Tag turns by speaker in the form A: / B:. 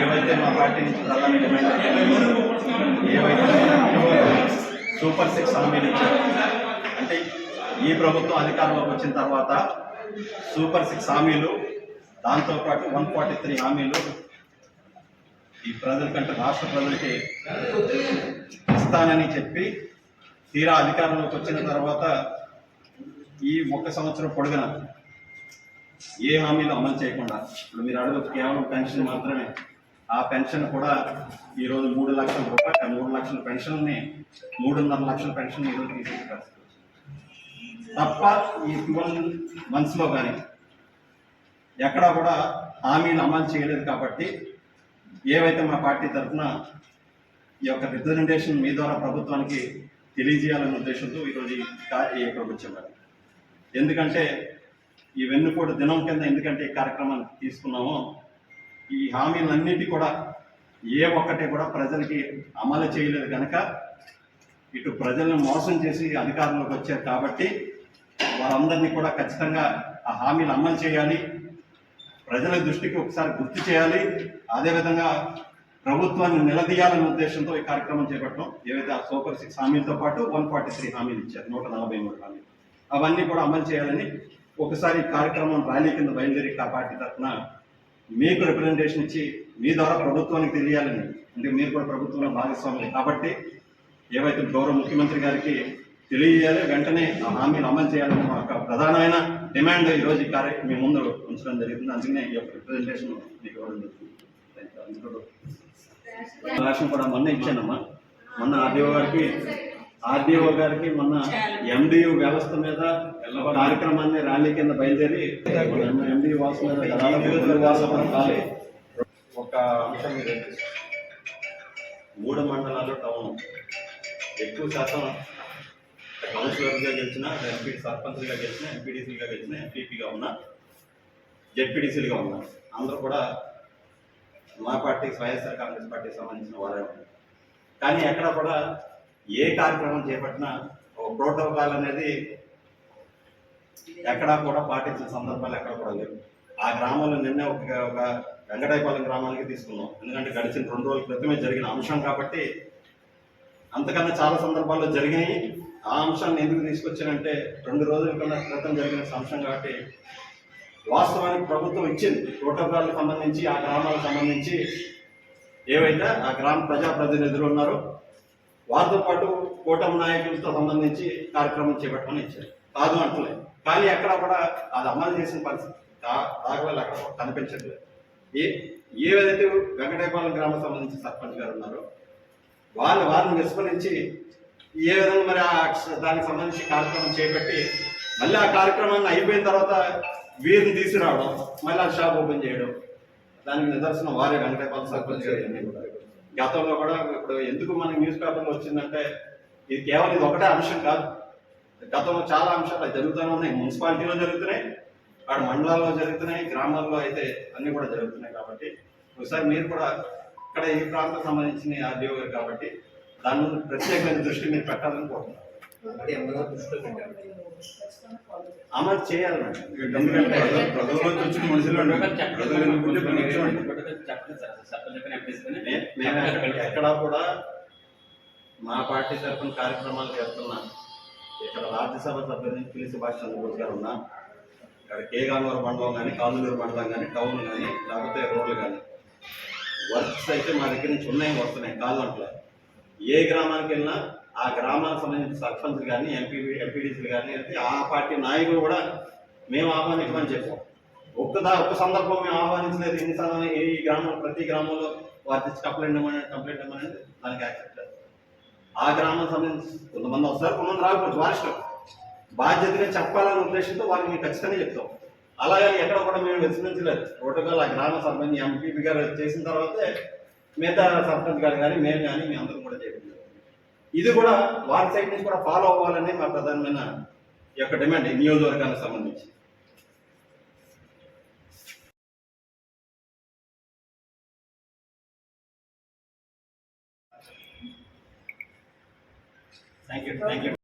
A: ఏవైతే మా పార్టీ నుంచి ప్రధాన డిమాండ్ ఏవైతే సూపర్ సిక్స్ హామీలు ఇచ్చారు అంటే ఈ ప్రభుత్వం అధికారంలోకి వచ్చిన తర్వాత సూపర్ సిక్స్ హామీలు దాంతోపాటు వన్ ఫార్టీ త్రీ హామీలు ఈ ప్రజలకంటే రాష్ట్ర ప్రజలకి ఇస్తానని చెప్పి తీరా అధికారంలోకి వచ్చిన తర్వాత ఈ ఒక్క సంవత్సరం పొడుగున ఏ హామీలు అమలు చేయకుండా ఇప్పుడు మీరు అడగచ్చు కేవలం పెన్షన్ మాత్రమే. ఆ పెన్షన్ కూడా ఈరోజు మూడు లక్షల రూపాయలు మూడు లక్షల పెన్షన్ని మూడున్నర లక్షల పెన్షన్ ఈరోజు తీసుకుంటారు తప్ప ఈ ట్వెల్వ్ మంత్స్లో కానీ ఎక్కడా కూడా హామీలు అమలు చేయలేదు కాబట్టి ఏవైతే మా పార్టీ తరఫున ఈ యొక్క రిప్రజెంటేషన్ మీ ద్వారా ప్రభుత్వానికి తెలియజేయాలనే ఉద్దేశంతో ఈరోజు ఈ యొక్క ఈ ఎందుకంటే ఈ వెన్నుపోటు దినం కింద ఎందుకంటే ఈ కార్యక్రమాన్ని తీసుకున్నామో ఈ హామీలన్నిటి కూడా ఏ ఒక్కటే కూడా ప్రజలకి అమలు చేయలేదు కనుక ఇటు ప్రజలను మోసం చేసి అధికారంలోకి వచ్చారు కాబట్టి వారందరినీ కూడా ఖచ్చితంగా ఆ హామీలు అమలు చేయాలి. ప్రజల దృష్టికి ఒకసారి గుర్తు చేయాలి. అదేవిధంగా ప్రభుత్వాన్ని నిలదీయాలనే ఉద్దేశంతో ఈ కార్యక్రమం చేపట్టడం ఏవైతే ఆ సూపర్ సిక్స్ హామీలతో పాటు వన్ ఫార్టీ త్రీ హామీలు ఇచ్చారు నూట నలభై మూడు హామీలు. అవన్నీ కూడా అమలు చేయాలని ఒకసారి కార్యక్రమం ర్యాలీ కింద బయలుదేరి ఆ పార్టీ తరఫున మీకు రిప్రజెంటేషన్ ఇచ్చి మీ ద్వారా ప్రభుత్వానికి తెలియాలని అంటే మీరు కూడా ప్రభుత్వంలో భాగస్వాములు. కాబట్టి ఏవైతే గౌరవ ముఖ్యమంత్రి గారికి తెలియజేయాలి వెంటనే ఆ హామీలు అమలు చేయాలని మా యొక్క ప్రధానమైన డిమాండ్ ఈరోజు ఈ కార్య మీ ముందు ఉంచడం జరిగింది. అందుకనే ఈ యొక్క రిప్రజెంటేషన్ మీకు ఇవ్వడం జరిగింది రాష్ట్రం కూడా మొన్న ఇచ్చానమ్మా. మొన్న ఆర్డీఓ గారికి ఆర్డీఓ గారికి మొన్న ఎండియు వ్యవస్థ మీద కార్యక్రమాన్ని ర్యాలీ కింద బయలుదేరి ఎండియు వాస మీద. ఒక అంశం మూడు మండలాలు టౌన్. ఎక్కువ శాతం కౌన్సిలర్గా గెలిచిన ఎంపీ సర్పంచ్గా గెలిచిన ఎంపీడీసీగా గెలిచిన ఎంపీపీగా ఉన్నా జెడ్పీడీసీలుగా ఉన్నా అందరూ కూడా మా పార్టీ వైఎస్ఆర్ కాంగ్రెస్ పార్టీకి సంబంధించిన వారే ఉన్నారు. కానీ ఎక్కడ కూడా ఏ కార్యక్రమం చేపట్టినా ఒక ప్రోటోకాల్ అనేది ఎక్కడా కూడా పాటించిన సందర్భాలు ఎక్కడ కూడా లేవు. ఆ గ్రామంలో నిన్నే ఒక ఒక వెంకటాయపాలెం గ్రామానికి తీసుకున్నాం. ఎందుకంటే గడిచిన రెండు రోజుల క్రితమే జరిగిన అంశం కాబట్టి అంతకన్నా చాలా సందర్భాల్లో జరిగినాయి. ఆ అంశాన్ని ఎందుకు తీసుకొచ్చానంటే రెండు రోజుల కన్నా క్రితం జరిగిన అంశం కాబట్టి వాస్తవానికి ప్రభుత్వం ఇచ్చింది. ప్రోటోకాల్కి సంబంధించి ఆ గ్రామాలకు సంబంధించి ఏవైతే ఆ గ్రామ ప్రజాప్రతినిధులు ఉన్నారో వారితో పాటు కూటమి నాయకులతో సంబంధించి కార్యక్రమం చేపట్టమని ఇచ్చారు. కాదు అంటలేదు కానీ ఎక్కడ కూడా అది అమలు చేసిన పరిస్థితి దా- అక్కడ కనిపించట్లేదు. ఏ ఏదైతే వెంకటేపాలెం గ్రామం సంబంధించి సర్పంచ్ గారు ఉన్నారో వాళ్ళు వారిని విస్మరించి ఏ విధంగా మరి ఆ దానికి సంబంధించి కార్యక్రమం చేపట్టి మళ్ళీ ఆ కార్యక్రమాన్ని అయిపోయిన తర్వాత వీరిని తీసుకురావడం మళ్ళీ ఆ షాప్ ఓపెన్ చేయడం దానికి నిదర్శనం వారే వెంకటేపాలెం సర్పంచ్ గారు. ఇవన్నీ కూడా. గతంలో కూడా ఇప్పుడు ఎందుకు మనకి న్యూస్ పేపర్లో వచ్చిందంటే ఇది కేవలం ఇది ఒకటే అంశం కాదు. గతంలో చాలా అంశాలు జరుగుతూనే ఉన్నాయి. మున్సిపాలిటీలో జరుగుతున్నాయి అక్కడ మండలాల్లో జరుగుతున్నాయి గ్రామాల్లో అయితే అన్ని కూడా జరుగుతున్నాయి కాబట్టి. ఒకసారి మీరు కూడా ఇక్కడ ఈ ప్రాంతం సంబంధించిన ఆర్డీఓ గారు కాబట్టి దాని మీద ప్రత్యేకమైన దృష్టి మీరు పెట్టాలని కోరుతున్నాను అమలు చేయాలి మేము ఎక్కడ- కూడా మా పార్టీ తరఫున కార్యక్రమాలు చేస్తున్నాం. ఇక్కడ రాజ్యసభ సభ్యుని పిలి సుభాష్ చంద్రబోస్ గారు ఉన్నా ఇక్కడ కేగానూరు మండలం కానీ కాజులూరు మండలం కానీ టౌన్ కానీ లేకపోతే రోడ్లు కానీ వర్క్స్ అయితే మా దగ్గర నుంచి ఉన్నాయి వస్తున్నాయి కాదు అంటలే ఏ గ్రామానికి వెళ్ళినా ఆ గ్రామానికి సంబంధించిన సర్పంచ్లు కానీ ఎంపీ ఎంపీడీసీలు కానీ అయితే ఆ పార్టీ నాయకులు కూడా మేము ఆహ్వానించమని చెప్పాం. ఒక్కదా ఒక్క సందర్భం మేము ఆహ్వానించలేదు. ఎన్ని సమయం ఈ గ్రామం ప్రతి గ్రామంలో వారి తెచ్చి కంప్లైంట్ ఇవ్వమని కంప్లైంట్ ఇవ్వమని దానికి యాక్సెప్ట్ లేదు ఆ గ్రామం సంబంధించి కొంతమంది వస్తారు కొంతమంది రాకపోవచ్చు వారిష్టం. బాధ్యతగా చెప్పాలనే ఉద్దేశంతో వారికి మేము ఖచ్చితంగా చెప్తాం. అలాగే ఎక్కడ కూడా మేము విస్మరించలేదు. ప్రోటోకాల్ ఆ గ్రామ సర్పంచ్ ఎంపీపీ గారు చేసిన తర్వాతే మిగతా సర్పంచ్ గారు కానీ మేము కానీ మేము అందరం కూడా చేయడం ఇది కూడా వారి సైడ్ నుంచి కూడా ఫాలో అవ్వాలని మా ప్రధానమైన యొక్క డిమాండ్ ఈ నియోజకవర్గానికి సంబంధించి. Thank you thank you